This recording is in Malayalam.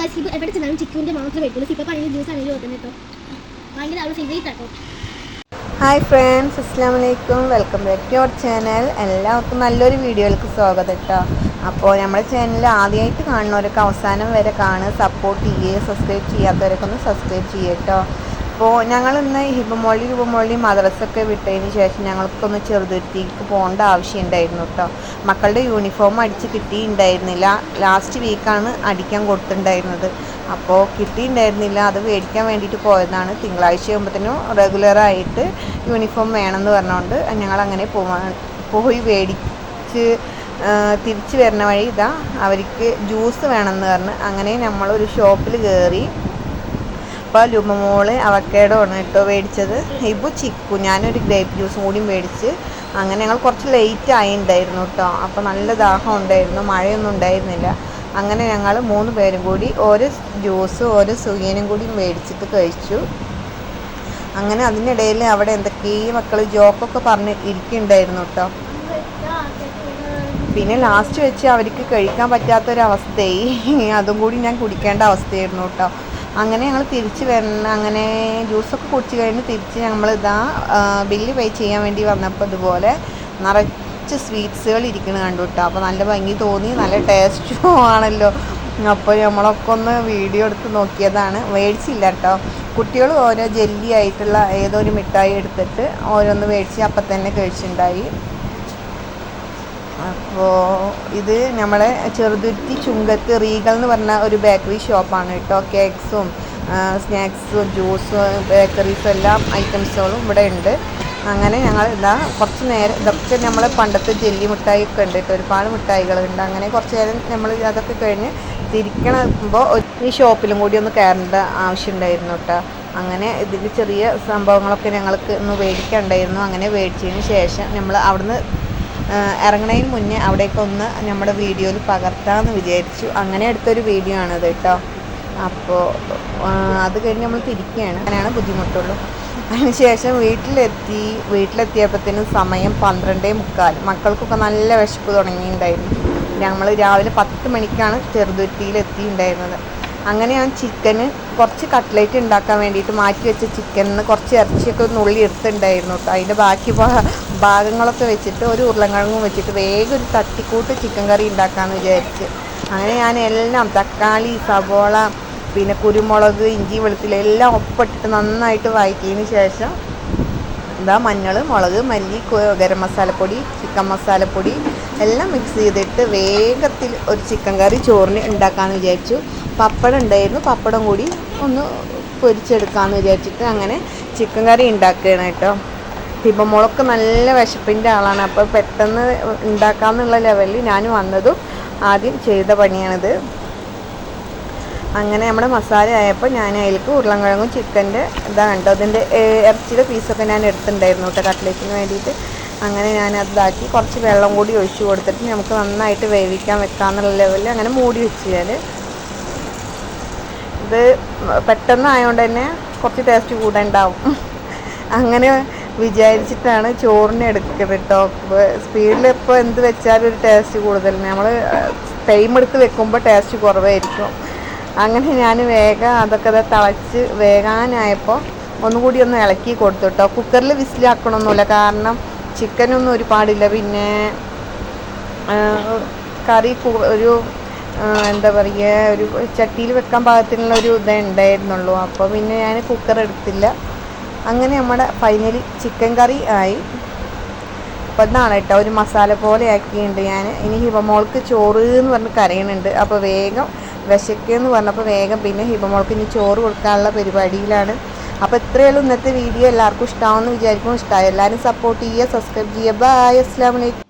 ഗൈസ് ഇപ്പോൾ എവിടെ ചെന്നാലും ചിക്കുവിന്റെ മാത്രമേ കഴിക്കുള്ളൂ സിപ്പ ആണെങ്കിൽ ജ്യൂസ് ആണെങ്കിലും വെക്കുന്നത് കേട്ടോ ഭയങ്കര അവൾ ഫേവറേറ്റ് ആട്ടോ ഹായ് ഫ്രണ്ട്സ് അസ്സാം വലൈക്കും welcome back to our channel എല്ലാവർക്കും നല്ലൊരു വീഡിയോയിലേക്ക് സ്വാഗതം കേട്ടോ അപ്പോൾ നമ്മുടെ ചാനൽ ആദ്യമായിട്ട് കാണുന്നവരൊക്കെ അവസാനം വരെ കാണുക. സപ്പോർട്ട് ചെയ്യുക സബ്സ്ക്രൈബ് ചെയ്യാത്തവരൊക്കെ ഒന്ന് സബ്സ്ക്രൈബ് ചെയ്യുക കേട്ടോ അപ്പോൾ ഞങ്ങൾ ഇന്ന് ഹിബമോളി രൂപമോളി മദ്രസൊക്കെ വിട്ടതിന് ശേഷം ഞങ്ങൾക്കൊന്ന് ചെറുതുരുത്തിക്ക് പോകേണ്ട ആവശ്യമുണ്ടായിരുന്നു കേട്ടോ മക്കളുടെ യൂണിഫോം അടിച്ച് കിട്ടിയിട്ടുണ്ടായിരുന്നില്ല. ലാസ്റ്റ് വീക്കാണ് അടിക്കാൻ കൊടുത്തിട്ടുണ്ടായിരുന്നത്. അപ്പോൾ കിട്ടിയിട്ടുണ്ടായിരുന്നില്ല. അത് മേടിക്കാൻ വേണ്ടിയിട്ട് പോയതാണ്. തിങ്കളാഴ്ച ആകുമ്പോഴത്തേനും റെഗുലറായിട്ട് യൂണിഫോം വേണമെന്ന് പറഞ്ഞുകൊണ്ട് ഞങ്ങളങ്ങനെ പോവാൻ പോയി മേടിച്ച് തിരിച്ച് വരുന്ന വഴി ഇതാ അവർക്ക് ജ്യൂസ് വേണമെന്ന് പറഞ്ഞ് അങ്ങനെ നമ്മളൊരു ഷോപ്പിൽ കയറി അപ്പോൾ ലുമമോൾ അവക്കേടോ ആണ് കേട്ടോ മേടിച്ചത്. ഇബു ചിക്കു ഞാനൊരു ഗ്രേപ്പ് ജ്യൂസും കൂടി മേടിച്ച് അങ്ങനെ ഞങ്ങൾ കുറച്ച് ലേറ്റ് ആയി ഉണ്ടായിരുന്നു കേട്ടോ അപ്പോൾ നല്ല ദാഹം ഉണ്ടായിരുന്നു മഴയൊന്നും ഉണ്ടായിരുന്നില്ല. അങ്ങനെ ഞങ്ങൾ മൂന്ന് പേരും കൂടി ഓരോ ജ്യൂസ് ഓരോ സുഖീനും കൂടി മേടിച്ചിട്ട് കഴിച്ചു. അങ്ങനെ അതിനിടയിൽ അവിടെ എന്തൊക്കെയും മക്കൾ ജോക്കൊക്കെ പറഞ്ഞ് ഇരിക്കുന്നുണ്ടായിരുന്നു കേട്ടോ പിന്നെ ലാസ്റ്റ് വെച്ച് അവർക്ക് കഴിക്കാൻ പറ്റാത്തൊരവസ്ഥയായി. അതും കൂടി ഞാൻ കുടിക്കേണ്ട അവസ്ഥയായിരുന്നു കേട്ടോ അങ്ങനെ ഞങ്ങൾ തിരിച്ച് വരണ അങ്ങനെ ജ്യൂസൊക്കെ കുടിച്ച് കഴിഞ്ഞ് തിരിച്ച് നമ്മളിതാ ബില്ല് പേ ചെയ്യാൻ വേണ്ടി വന്നപ്പോൾ ഇതുപോലെ നിറച്ച് സ്വീറ്റ്സുകൾ ഇരിക്കണ കണ്ടു കേട്ടോ അപ്പോൾ നല്ല ഭംഗി തോന്നി നല്ല ടേസ്റ്റും ആണല്ലോ. അപ്പോൾ നമ്മളൊക്കെ ഒന്ന് വീഡിയോ എടുത്ത് നോക്കിയതാണ്. മേടിച്ചില്ല കേട്ടോ. കുട്ടികൾ ഓരോ ജെല്ലി ആയിട്ടുള്ള ഏതോ ഒരു മിഠായി എടുത്തിട്ട് ഓരോന്ന് മേടിച്ച് അപ്പം തന്നെ കഴിച്ചിട്ടുണ്ടായി അപ്പോൾ ഇത് നമ്മളെ ചെറുതുരുത്തി ചുങ്കത്ത് റീഗൽ എന്ന് പറഞ്ഞ ഒരു ബേക്കറി ഷോപ്പാണ് കേട്ടോ. കേക്ക്സും സ്നാക്സും ജ്യൂസും ബേക്കറീസും എല്ലാം ഐറ്റംസുകളും ഇവിടെ ഉണ്ട്. അങ്ങനെ ഞങ്ങൾ ഇതാ കുറച്ച് നേരം ഇതൊക്കെ നമ്മൾ പണ്ടത്തെ ജെല്ലി മിഠായി ഒക്കെ ഉണ്ട് കേട്ടോ. ഒരുപാട് മിഠായികളുണ്ട് അങ്ങനെ കുറച്ച് നേരം നമ്മൾ അതൊക്കെ കഴിഞ്ഞ് തിരിക്കണമ്പോൾ ഈ ഷോപ്പിലും കൂടി ഒന്ന് കയറേണ്ട ആവശ്യമുണ്ടായിരുന്നു കേട്ടോ. അങ്ങനെ ഇതിൽ ചെറിയ സംഭവങ്ങളൊക്കെ ഞങ്ങൾക്ക് ഒന്ന് മേടിക്കണ്ടായിരുന്നു അങ്ങനെ മേടിച്ചതിന് ശേഷം നമ്മൾ അവിടുന്ന് ഇറങ്ങണതിന് മുന്നേ അവിടേക്കൊന്ന് നമ്മുടെ വീഡിയോയിൽ പകർത്താമെന്ന് വിചാരിച്ചു. അങ്ങനെ എടുത്തൊരു വീഡിയോ ആണത് കേട്ടോ. അപ്പോൾ അത് കഴിഞ്ഞ് നമ്മൾ തിരിക്കുകയാണ് അങ്ങനെയാണ് ബുദ്ധിമുട്ടുള്ളൂ. അതിനുശേഷം വീട്ടിലെത്തി വീട്ടിലെത്തിയപ്പോഴത്തേനും സമയം പന്ത്രണ്ടേ മുക്കാൽ. മക്കൾക്കൊക്കെ നല്ല വിശപ്പ് തുടങ്ങിയിട്ടുണ്ടായിരുന്നു. ഞങ്ങൾ രാവിലെ പത്ത് മണിക്കാണ് ചെറുതുരുത്തിയിൽ എത്തിയിട്ടുണ്ടായിരുന്നത് അങ്ങനെ ഞാൻ ചിക്കന് കുറച്ച് കട്ട്ലേറ്റ് ഉണ്ടാക്കാൻ വേണ്ടിയിട്ട് മാറ്റി വെച്ച ചിക്കനിന്ന് കുറച്ച് ഇറച്ചിയൊക്കെ നുള്ളി എടുത്തിട്ടുണ്ടായിരുന്നു കേട്ടോ. അതിന്റെ ബാക്കി ഭാഗങ്ങളൊക്കെ വെച്ചിട്ട് ഒരു ഉരുളക്കിഴങ്ങും വെച്ചിട്ട് വേഗം ഒരു തട്ടിക്കൂട്ട് ചിക്കൻ കറി ഉണ്ടാക്കാമെന്ന് വിചാരിച്ച്. അങ്ങനെ ഞാൻ എല്ലാം തക്കാളി സവോള പിന്നെ കുരുമുളക് ഇഞ്ചി വെളുത്തുള്ളി എല്ലാം ഒപ്പിട്ടിട്ട് നന്നായിട്ട് വഴറ്റിയതിന് ശേഷം എന്താ മഞ്ഞൾ മുളക് മല്ലി ഗരം മസാലപ്പൊടി ചിക്കൻ മസാലപ്പൊടി എല്ലാം മിക്സ് ചെയ്തിട്ട് വേഗത്തിൽ ഒരു ചിക്കൻ കറി ചോറിന് ഉണ്ടാക്കാമെന്ന് വിചാരിച്ചു. പപ്പടം ഉണ്ടായിരുന്നു പപ്പടം കൂടി ഒന്ന് പൊരിച്ചെടുക്കാമെന്ന് വിചാരിച്ചിട്ട് അങ്ങനെ ചിക്കൻ കറി ഉണ്ടാക്കുകയാണ് കേട്ടോ. ഹിബമോളൊക്കെ നല്ല വിശപ്പിന്റെ ആളാണ്. അപ്പോൾ പെട്ടെന്ന് ഉണ്ടാക്കാമെന്നുള്ള ലെവലിൽ ഞാൻ വന്നതും ആദ്യം ചെയ്ത പണിയാണിത്. അങ്ങനെ നമ്മുടെ മസാല ആയപ്പോൾ ഞാൻ അതിലേക്ക് ഉരുളൻകിഴങ്ങും ചിക്കന്റെ ഇതാ കണ്ടോ അതിന്റെ ഇറച്ചിയുടെ പീസൊക്കെ ഞാൻ എടുത്തിട്ടുണ്ടായിരുന്നു കേട്ടോ കട്ട്ലേറ്റിന് വേണ്ടിയിട്ട്. അങ്ങനെ ഞാൻ അതാക്കി കുറച്ച് വെള്ളം കൂടി ഒഴിച്ച് കൊടുത്തിട്ട് നമുക്ക് നന്നായിട്ട് വേവിക്കാൻ വെക്കാമെന്നുള്ള ലെവലിൽ അങ്ങനെ മൂടി വെച്ച് ഞാൻ ഇത് പെട്ടെന്ന് ആയതുകൊണ്ട് തന്നെ കുറച്ച് ടേസ്റ്റ് കൂടെ ഉണ്ടാവും. അങ്ങനെ വിചാരിച്ചിട്ടാണ് ചോറിന് എടുക്കുന്നത് കേട്ടോ സ്പീഡിൽ ഇപ്പോൾ എന്ത് വെച്ചാലും ഒരു ടേസ്റ്റ് കൂടുതൽ നമ്മൾ ടൈം എടുത്ത് വെക്കുമ്പോൾ ടേസ്റ്റ് കുറവായിരിക്കും. അങ്ങനെ ഞാൻ വേഗം അതൊക്കെ തിളച്ച് വേകാനായപ്പോൾ ഒന്നുകൂടി ഒന്ന് ഇളക്കി കൊടുത്തു കേട്ടോ കുക്കറിൽ വിസിലാക്കണമൊന്നുമില്ല കാരണം ചിക്കനൊന്നും ഒരുപാടില്ല. പിന്നെ കറി ഒരു എന്താ പറയുക ഒരു ചട്ടിയിൽ വെക്കാൻ പാകത്തിനുള്ള ഒരു ഇതേ ഉണ്ടായിരുന്നുള്ളൂ. അപ്പോൾ പിന്നെ ഞാൻ കുക്കർ എടുത്തില്ല. അങ്ങനെ നമ്മുടെ ഫൈനലി ചിക്കൻ കറി ആയി. അപ്പോൾ ഇതാണ് കേട്ടോ ഒരു മസാല പോലെ ആക്കിയിട്ടുണ്ട് ഞാൻ. ഇനി ഹിബമോൾക്ക് ചോറ് എന്ന് പറഞ്ഞ് കരയണുണ്ട് അപ്പോൾ വേഗം വിശക്കെന്ന് പറഞ്ഞപ്പോൾ വേഗം പിന്നെ ഹിബമോൾക്ക് ഇനി ചോറ് കൊടുക്കാനുള്ള പരിപാടിയിലാണ്. അപ്പോൾ ഇത്രയേ ഇന്നത്തെ വീഡിയോ എല്ലാവർക്കും ഇഷ്ടമാവുമെന്ന് വിചാരിക്കും ഇഷ്ടമായി എല്ലാവരും സപ്പോർട്ട് ചെയ്യുക സബ്സ്ക്രൈബ് ചെയ്യുക. ബൈ അസ്സാം വലൈക്കും